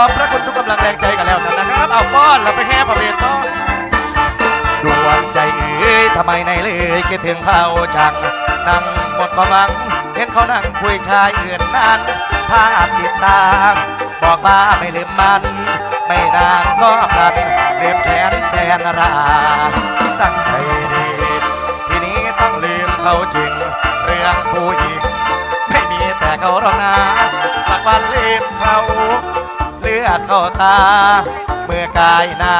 อบพระคุณทุกกำลังแรงใจกันแล้วนะครับ เอาป้อนเราไปแห่พระเวทต้อนดวงใจเอ้ยทำไมในเลยคิดถึงเขาจังนั่งหมดความหวัง เห็นเขานั่งคุยชายอื่นนั้นภาพติดตาม บอกว่าไม่ลืมมัน ไม่นานก็พลันเรียบแขนแสนราตั้งใจดีทีนี้ต้องลืมเขาจริง เรื่องผู้หญิงไม่มีแต่เขาหรอกนะสักวันลืมเขา เลือดเข้าตา เมื่อกายหน้า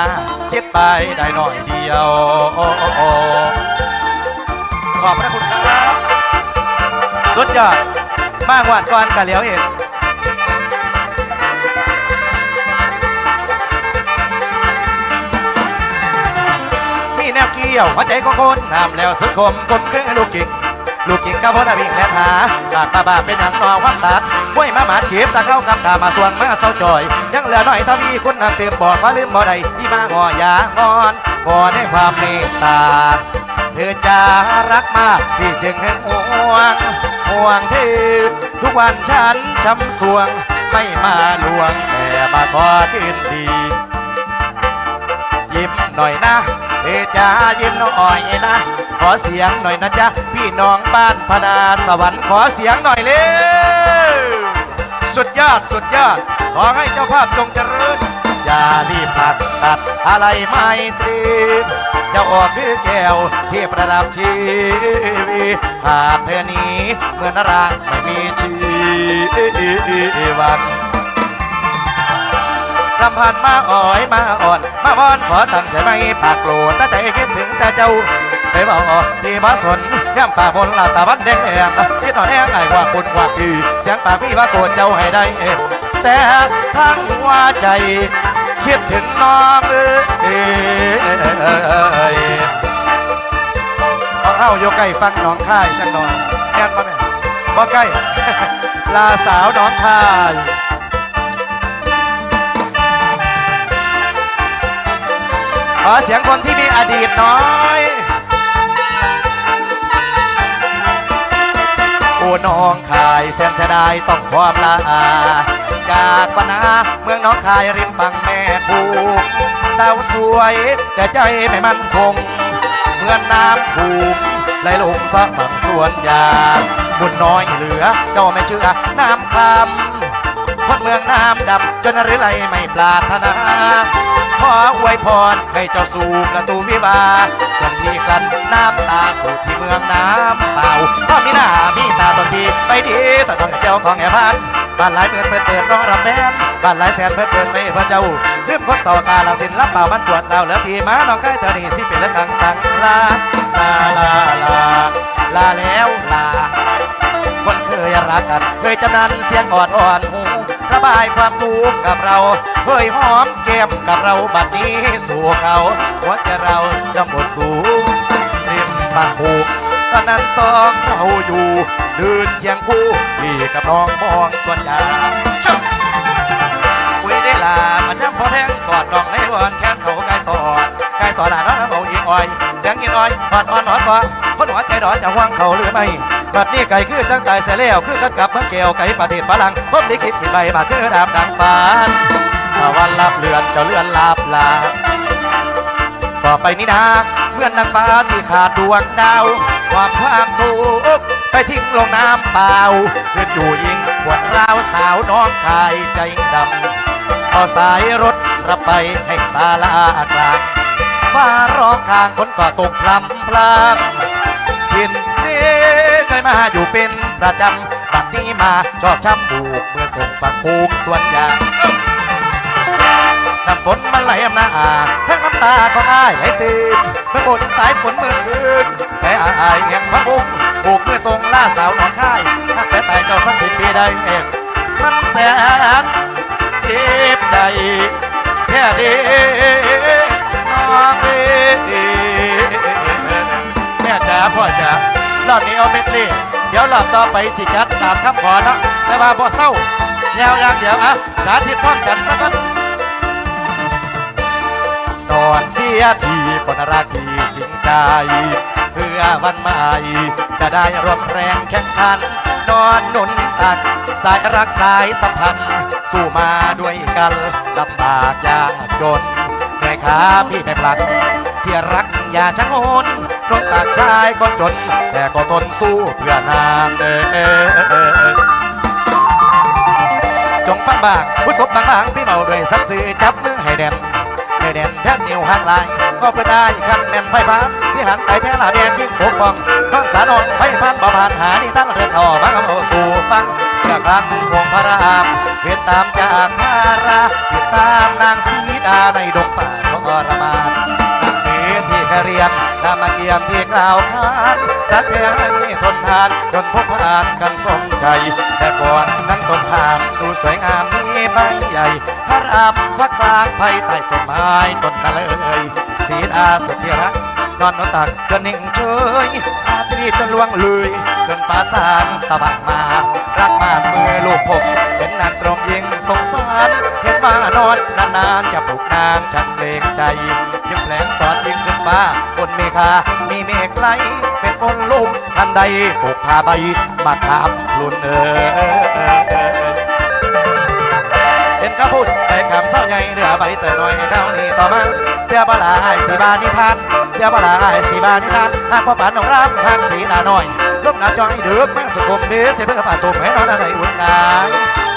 คิดไปได้หน่อยเดียว ขอบพระคุณครับ สุดยอด มากกว่าก่อนกันเหลียวเห็นมีแนวเกี่ยวหัวใจของคนน้ำแล้วสุดคมกลมคือลูกกิ่ง ลูกกิ่งกับพ่อนาวิ่งแลนหาปากปาบาเป็นอย่างนอความตัดห้วยมาหมาดเก็บตาเข้ากับตามาสวงมาเศร้าจอย ยังเหลือหน่อยถ้ามีคุณนักเติมบอกว่าลืมบ่ได้พี่มางอยางอนขอในความเมตตา เธอจะรักมากพี่จึงห้ห่วงห่วงเธอทุกวันฉันช้ำสวง ไม่มาลวงแต่มาขอคืนดียิ้มหน่อยนะเธอจ้ายิ้มหน่อยนะ อเสียงหน่อยนะจ๊ะ พี่น้องบ้านพนาสวรรค์ขอเสียงหน่อยเร็วสุดยอดสุดยอด ขอให้เจ้าภาพจงเจริญ อย่ารีบผักตัดอะไรไม่ตรีเจ้าออกคือแก้วที่ประดับชีวิตขาดเธอนี้เหมือนร่างไม่มีชีวันรำพันมาอ่อยมาอ่อน มาบอนขอตั้งใจไม่ปากโกรธแต่ใจคิดถึงแต่เจ้า ไปบอกที่บ้าสนย่ำป่ากบนลาตาบันแดงแดงคิดหน่อยแห้งไอ้ว่าคุณว่าคือเสียงป่าพี่ว่าโกรธเจ้าให้ได้แต่ทั้งว่าใจคิดถึงน้องเอ้ยเอาเอาโยกไก่ฟังน้องค่ายจังหน่อยแน่นมาแม่บ่ใกล้ลาสาวน้องค่ายขอเสียงคนที่มีอดีตน้อย แสนเสียดายต้องความลาจากปนาเมืองน้องคายริมฝั่งแม่คูสาวสวยแต่ใจไม่มั่นคง เหมือนน้ำคูไหลลงซักฝั่งสวนยางบุญน้อยเหลือเจ้าไม่เชื่อน้ำคำคนเมืองน้ำดำจนหรือไรไม่ปรารถนา ขออวยพรให้เจ้าสู่ประตูวิบาส่วนที่กลันน้ำตาสู่ที่เมืองน้ำเปล่าพ่อมีหน้ามีตาตอนทีไปดีแต่ต้องเจ้าของแอบพันบ้านหลายเปิดเปิดเปิดร้องรำแบนบ้านหลายแสนเปิดเปิดไม่พระเจ้าลืมคนเสากาลสินรับเปล่ามันปวดเราแล้วพี่มาน้องใกล้เธอนี่สิเป็นละกังสังลาลาลาลาลาแล้วลาคนเคยรักกันเคยจำนันเสียงอ่อนอ่อนหู ระบายความทุกข์กับเราเคยหอมเก็บกับเราบัดนี้สู่เขาหัวใจเราจะหมดสูงริมบางผูกตอนนั้นสองเราอยู่เดินเคียงคู่พี่กับน้องมองส่วนยาง ยเสียงกินอ้อยหอดหอนหอดซอคนหัวใจดอยจะห่วงเขาหรือไม่บัดนี้ไก่คือจังตายเสียแล้วคือกันกลับเมื่อแก้วไก่ประเทศฝรั่งผมได้คิดที่ใบมาคือดาบดังปานถ้าวันลับเลือนเจะเลือนลาบลาต่อไปนี้นะเมื่อนนางฟ้าที่ขาดดวงดาวความความทุกข์ไปทิ้งลงน้ำเปล่าเพื่อนอยู่ยิงปวดร้าวสาวน้องคายใจดำเอาสายรถรับไปให้ศาลากลาง ฟ้าร้องข้างฝนก็ตกพลำพลางกินนี้เคยมาอยู่เป็นประจำบัดนี้มาชอบช้ำบูกเมื่อส่งฝักคูกส่วนยางน้ำฝนมันไหลอำนาทั้งน้ำตาของอ้ายไหลตีนเมื่อบนสายฝนเมื่อคืนแต่อายแห่งพระองค์ผูกเมื่อทรงล่าสาวหนองค่ายถ้าแต่ตายเจ้าสักสิบปีได้เองมันแสนเจ็บใจแค่เดีน้อง จ๋าพ่อจ๋ารอบนี้เอาเม็ดเล่เดี๋ยวรอบต่อไปสิจัดตามคำขอเนาะแต่ว่าบ่เศร้าแนวอย่างเดียวอะสาธิตพร้อมกันสักกันนอนเสียทีคนรักที่จริงใจเพื่อวันใหม่จะได้รวมแรงแข่งขัน นอนหนุนตักสายรักสายสัมพันธ์ สู้มาด้วยกันลำบากยากจนเหนื่อยขาพี่ไม่พลักที่รักอย่าชัง โอนตักชายก็จน แต่ก็ทนสู้เพื่อนางเออจงฟังบางผู้ศพบางบางพี่เมาด้วยสัตว์สื่อจับมือให้แดนให้แดนแทนนิ้วห่างลาย ก็เพื่อได้คันแน่นไฟฟ้าสิหันไอแท้ลาแดงยิ่งปกป้องฟังสานอนไฟฟ้าบ่ผ่านหานี่ตั้งเรือนออกมาเอาสู่ฟังเพื่อครั้งพวงพระรามเห็นตามจากพาราติดตามนางสีดาในดงป่าของอรมานนังสือที่เคเรียน นามเกี่ยมที่กล่าวขานรักแท้ให้ทนทานจนพบผ่านกันสมใจ แต่ก่อนนั้นต้นทานดูสวยงามมีใบใหญ่ พระรามพระกลางไผ่ใต้ต้นไม้ต้นนั่นเลยสีดาสุดที่รักนอนนอนตักจนนิ่งเฉยอาตรีจนล่วงเลยจนฟ้าสางสว่างมา รักมากมือลูกผมเป็นนางตรมยิงสงสาร เห็นว่านอนนานๆจะปลุกนางชักเกรงใจเพียงแผลงสอนยิงขึ้นฟ้าบนเมฆามีเมฆไหลเป็นฝนลุ่มทันใดปลูกผ้าใบมาขามลุนเออเป็นคำพูดแต่คำเศร้าใหญ่เรือใบเตยน่อยเท่านี้ต่อมาเสียบลาไอ้สีบานิทานเสียบลาไอ้สีบานิทานหากพ่อปันของรำทางสีหน้าน้อยลบหน้าจอยเดือกแม่สุขุมดีเสียเพื่อป่าตุ่มให้นอนอะไรอุ่นกาย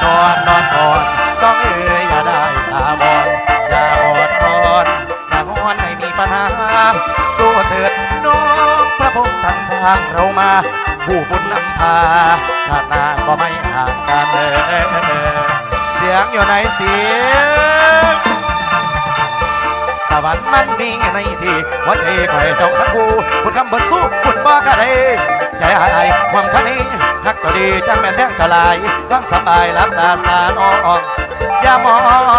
นอนนอนนอนต้องเอ่ยอย่าได้ตาบอดอย่าอดนอนอย่างอนให้มีปัญหาสู้เถิดน้องพระพงษ์ท่านสร้างเรามา ผู้บุญนำพาชาติหน้าก็ไม่ห่างกันเลยเสียงอยู่ไหนเสียง วันมันมีในที่หัวใจคอยเจ้าทั้งคู่คุณคำเบิกสู้คุณบ้ากะไดใหญ่หายความคันนี้ฮักก็ดีจังแม่นแดงก็ลายฟังสบายรับตาสานอองอย่ามอง